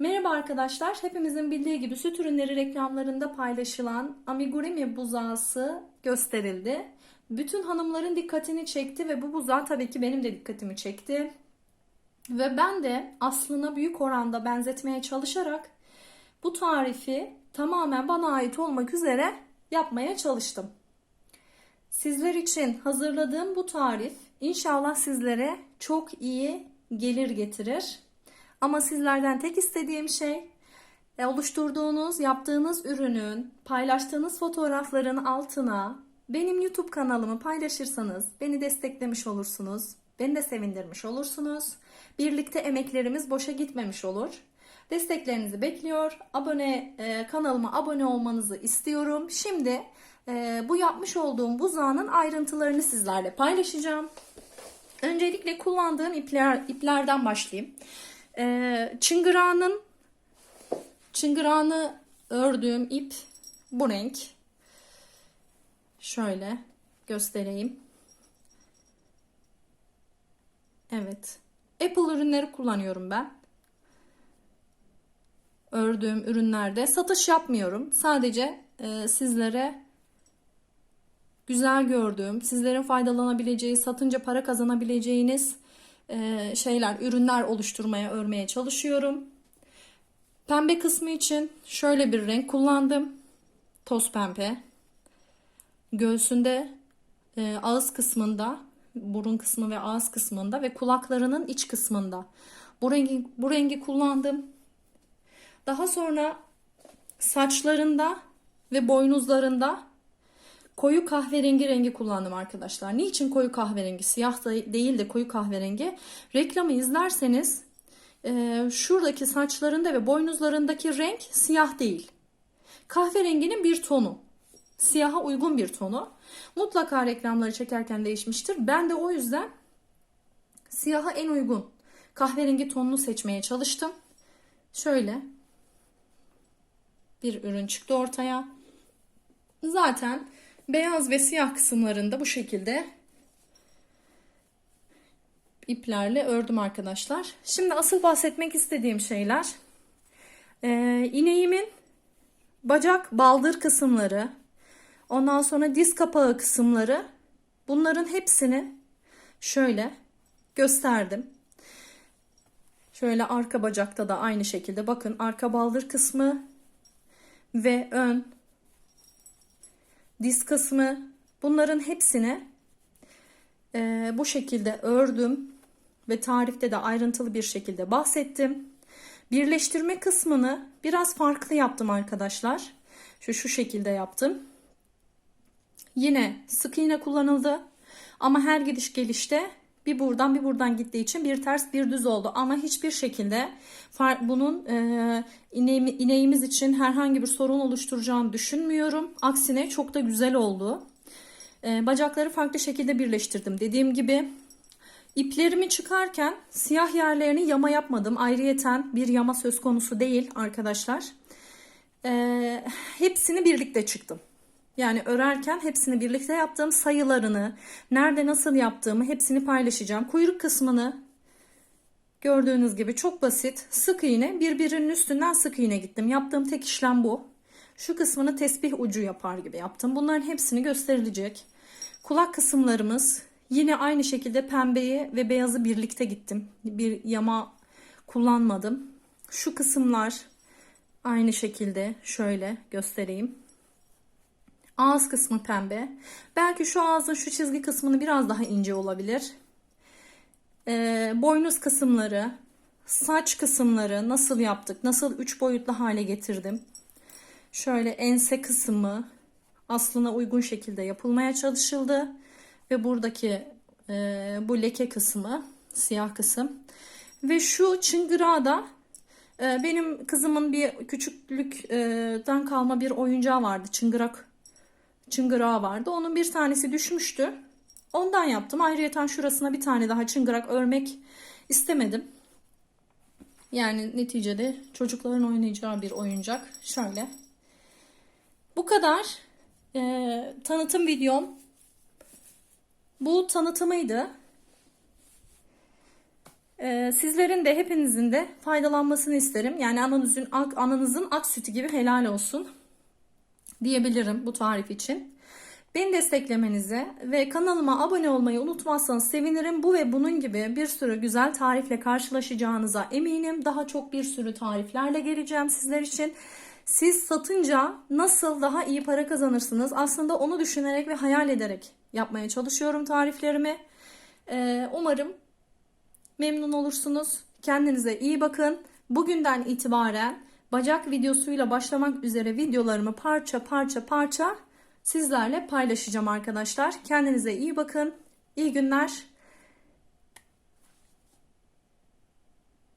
Merhaba arkadaşlar. Hepimizin bildiği gibi süt ürünleri reklamlarında paylaşılan amigurumi buzağısı gösterildi. Bütün hanımların dikkatini çekti ve bu buzağı tabii ki benim de dikkatimi çekti. Ve ben de aslına büyük oranda benzetmeye çalışarak bu tarifi tamamen bana ait olmak üzere yapmaya çalıştım. Sizler için hazırladığım bu tarif inşallah sizlere çok iyi gelir getirir. Ama sizlerden tek istediğim şey e, oluşturduğunuz, yaptığınız ürünün, paylaştığınız fotoğrafların altına benim YouTube kanalımı paylaşırsanız beni desteklemiş olursunuz. Beni de sevindirmiş olursunuz. Birlikte emeklerimiz boşa gitmemiş olur. Desteklerinizi bekliyor. Abone e, kanalıma abone olmanızı istiyorum. Şimdi e, bu yapmış olduğum buzağının ayrıntılarını sizlerle paylaşacağım. Öncelikle kullandığım ipler, iplerden başlayayım. Ee, çıngırağının çıngırağını ördüğüm ip bu renk. Şöyle göstereyim. Evet. Apple ürünleri kullanıyorum ben. Ördüğüm ürünlerde satış yapmıyorum. Sadece e, sizlere güzel gördüğüm, sizlerin faydalanabileceği, satınca para kazanabileceğiniz e, şeyler, ürünler oluşturmaya, örmeye çalışıyorum. Pembe kısmı için şöyle bir renk kullandım. Toz pembe. Göğsünde, e, ağız kısmında, burun kısmı ve ağız kısmında ve kulaklarının iç kısmında. Bu rengi, bu rengi kullandım. Daha sonra saçlarında ve boynuzlarında koyu kahverengi rengi kullandım arkadaşlar. Niçin koyu kahverengi? Siyah da değil de koyu kahverengi. Reklamı izlerseniz e, şuradaki saçlarında ve boynuzlarındaki renk siyah değil. Kahverenginin bir tonu. Siyaha uygun bir tonu. Mutlaka reklamları çekerken değişmiştir. Ben de o yüzden siyaha en uygun kahverengi tonunu seçmeye çalıştım. Şöyle bir ürün çıktı ortaya. Zaten beyaz ve siyah kısımlarında bu şekilde iplerle ördüm arkadaşlar. Şimdi asıl bahsetmek istediğim şeyler e, ineğimin bacak baldır kısımları ondan sonra diz kapağı kısımları bunların hepsini şöyle gösterdim. Şöyle arka bacakta da aynı şekilde bakın arka baldır kısmı ve ön diz kısmı bunların hepsini e, bu şekilde ördüm ve tarifte de ayrıntılı bir şekilde bahsettim. Birleştirme kısmını biraz farklı yaptım arkadaşlar. Şu şu şekilde yaptım. Yine sık iğne kullanıldı. Ama her gidiş gelişte bir buradan bir buradan gittiği için bir ters bir düz oldu. Ama hiçbir şekilde bunun e, ineğimiz için herhangi bir sorun oluşturacağını düşünmüyorum. Aksine çok da güzel oldu. E, bacakları farklı şekilde birleştirdim. Dediğim gibi iplerimi çıkarken siyah yerlerini yama yapmadım. Ayrıyeten bir yama söz konusu değil arkadaşlar. E, hepsini birlikte çıktım. Yani örerken hepsini birlikte yaptığım sayılarını, nerede nasıl yaptığımı hepsini paylaşacağım. Kuyruk kısmını gördüğünüz gibi çok basit. Sık iğne birbirinin üstünden sık iğne gittim. Yaptığım tek işlem bu. Şu kısmını tesbih ucu yapar gibi yaptım. Bunların hepsini gösterilecek. Kulak kısımlarımız yine aynı şekilde pembeyi ve beyazı birlikte gittim. Bir yama kullanmadım. Şu kısımlar aynı şekilde şöyle göstereyim. Ağız kısmı pembe. Belki şu ağzın şu çizgi kısmını biraz daha ince olabilir. Ee, boynuz kısımları, saç kısımları nasıl yaptık? Nasıl üç boyutlu hale getirdim? Şöyle ense kısmı aslına uygun şekilde yapılmaya çalışıldı. Ve buradaki e, bu leke kısmı, siyah kısım. Ve şu çıngırağı e, benim kızımın bir küçüklükten kalma bir oyuncağı vardı. Çıngırak çıngırağı vardı. Onun bir tanesi düşmüştü. Ondan yaptım. Ayrıca şurasına bir tane daha çıngırak örmek istemedim. Yani neticede çocukların oynayacağı bir oyuncak. Şöyle. Bu kadar. Ee, tanıtım videom. Bu tanıtımıydı. Ee, sizlerin de hepinizin de faydalanmasını isterim. Yani ananızın, ananızın ak sütü gibi helal olsun diyebilirim bu tarif için. Beni desteklemenizi ve kanalıma abone olmayı unutmazsanız sevinirim. Bu ve bunun gibi bir sürü güzel tarifle karşılaşacağınıza eminim. Daha çok bir sürü tariflerle geleceğim sizler için. Siz satınca nasıl daha iyi para kazanırsınız? Aslında onu düşünerek ve hayal ederek yapmaya çalışıyorum tariflerimi. Ee, umarım memnun olursunuz. Kendinize iyi bakın. Bugünden itibaren bacak videosuyla başlamak üzere videolarımı parça parça parça sizlerle paylaşacağım arkadaşlar. Kendinize iyi bakın. İyi günler.